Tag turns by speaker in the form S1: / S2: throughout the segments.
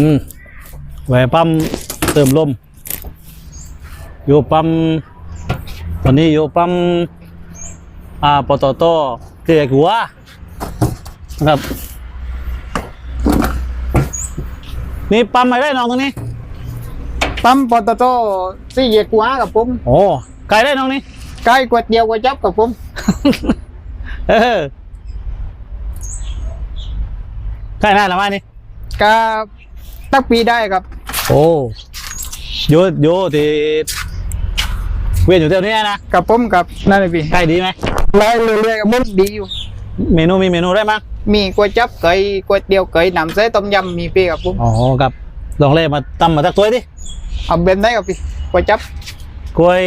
S1: อืมแหวะปั๊มเติมลมอยู่ปั๊มตอนนี้อยู่ปั๊มอ่าปตทเกียกัวนะครับ นี่ปั๊มอะไรได้น้องตรงนี้
S2: ปั๊มปตทสี่แยกขวากับผม
S1: โอ้ไกลได้น้องนี่
S2: ใกล้ก๋วยเตี๋ยวก๋วยจับกับผม
S1: เออใกล้หน้าละมานี่
S2: ก็ ตักปีได้ครับ
S1: โอ้โยโยที่เวียนอยู่เท่านี้นะ
S2: กับผมกับนั่นเลยพี่
S1: ใกล้ดีไหม
S2: ไล่เรื่อยๆกับผมดีอยู่
S1: เมนูมีเมนูได้มั้ง
S2: มีก๋วยจับไก่ก๋วยเตี๋ยวไก่น้ำใสต้มยำมีพี่กับผม
S1: อ๋อกับลองเล่มาตำมาสักถ้วยดิ
S2: เอาเป็นได้กับพี่ก๋วยจับ
S1: กล้วย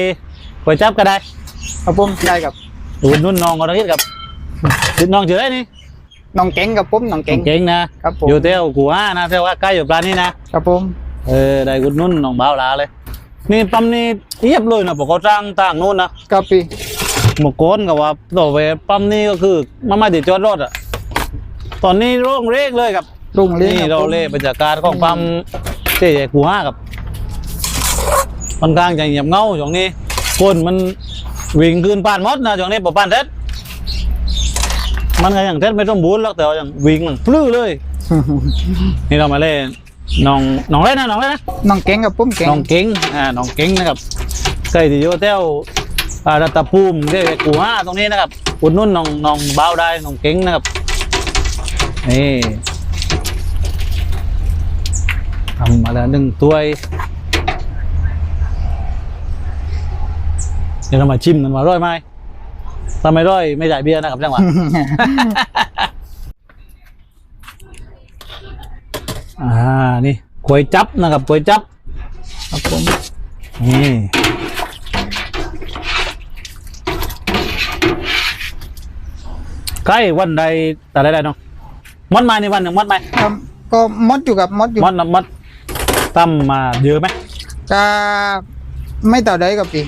S1: กล้วยจับก็ได้
S2: กับผมได้กับ
S1: ตูนนุ่นน้องก็ต้องคิดกับติดน้องเจอได้นี่
S2: น้องเก่งกับผมน้อง
S1: เก่
S2: เก่
S1: ง
S2: ง
S1: เก่งนะครับ
S2: ผม
S1: อยู่เที่ยวกูว่านะเที่ยวว่าใกล้อยู่ปลานนี่นะครับ
S2: ผม
S1: เออได้กุดนุ่นน้องบ่าวลาเลย นี่ปั๊มนี่เรียบเลยนะปกติจ้างต่างนู่นนะ
S2: กับพี่
S1: หมกโกนกับว่าต่อไปปั๊มนี่ก็คือมาไม่ติดจอดรถอะตอนนี้โร่งเรกเลยครับ
S2: รุ่งเรือง
S1: นี่
S2: ค
S1: เรา
S2: บผม
S1: เล่บรรยากาศของปั๊มเจ๊กูห้ากับค่อนข้างจะเงียบเงาช่วงนี้คนมันวิ่งขึ้นป้านมดนะช่วงนี้ปป้านเท็ด มันก็อย่างเท็ดไม่ต้องบูนแล้วแต่ว่าอย่างวิ่งมันพลื้อเลย นี่เรามาเล่นน้องน้องเล่นนะน้องเล่นนะ
S2: น้องเก่งกับผมเก่ง
S1: น้องเก่งอ่าน้องเก่งนะครับเคยที่อยู่แถวอ่ารัตภูมิเจ๊กูห้าตรงนี้นะครับอุดหนุ่นน้องน้องเบาวได้น้องเก่งนะครับนี่ทำมาแล้วหนึ่งถ้วยเดี๋ยวเรามาชิมกันว่าร่อยไหม ถ้าไม่ร่อยไม่จ่ายเบียร์นะครับจังหวะ อ่า นี่ก๋วยจับนะครับก๋วยจับ
S2: ครับผม
S1: นี่ใกล้วันใดแต่ใดๆเนาะมัดมาในวันหนึ่งมัดไหม
S2: ครับก็มดอยู่กับมดอยู่
S1: มัดนะมัดตั้มมาเยอะไหม
S2: ก็ไม่ต่อได้กับพี่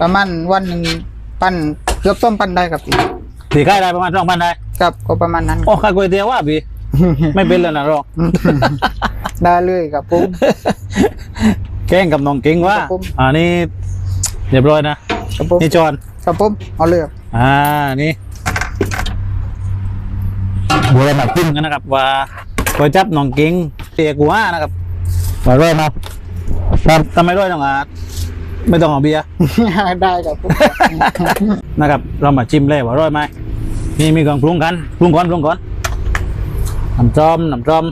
S2: ประมาณวันหนึ่งปัน เกือบต้มปันได้กับพี่
S1: ตีใกล้ได้ประมาณสองพันได้
S2: ครับก็ประมาณนั้น
S1: โอ้ข้าก๋วยเตี๋ยวว่าพี่ ไม่เป็นเลยนะรอ
S2: ได้เลยครับผม
S1: แกล้งกับน้องเก่งว่า
S2: ครับผม
S1: อ่านี่เรียบร้อยนะ ครับ
S2: ผม
S1: นี่จอน
S2: ครับผมเอาเลยครับ
S1: อ่านี่บัวมาขึ้นกันนะครับ ว่าก๋วยจับน้องเก่งเตียกัวนะครับมาร้อยมาครับทำไมร้อยน้องอาร์ต ไม่ต้องเอาเบียร์
S2: ได้ครับผม
S1: นะครับ เรามาชิมเลยว่าร้อยไหมนี่มีเครื่องปรุงกันปรุงก่อนปรุงก่อนน้ำจอมน้ำจอม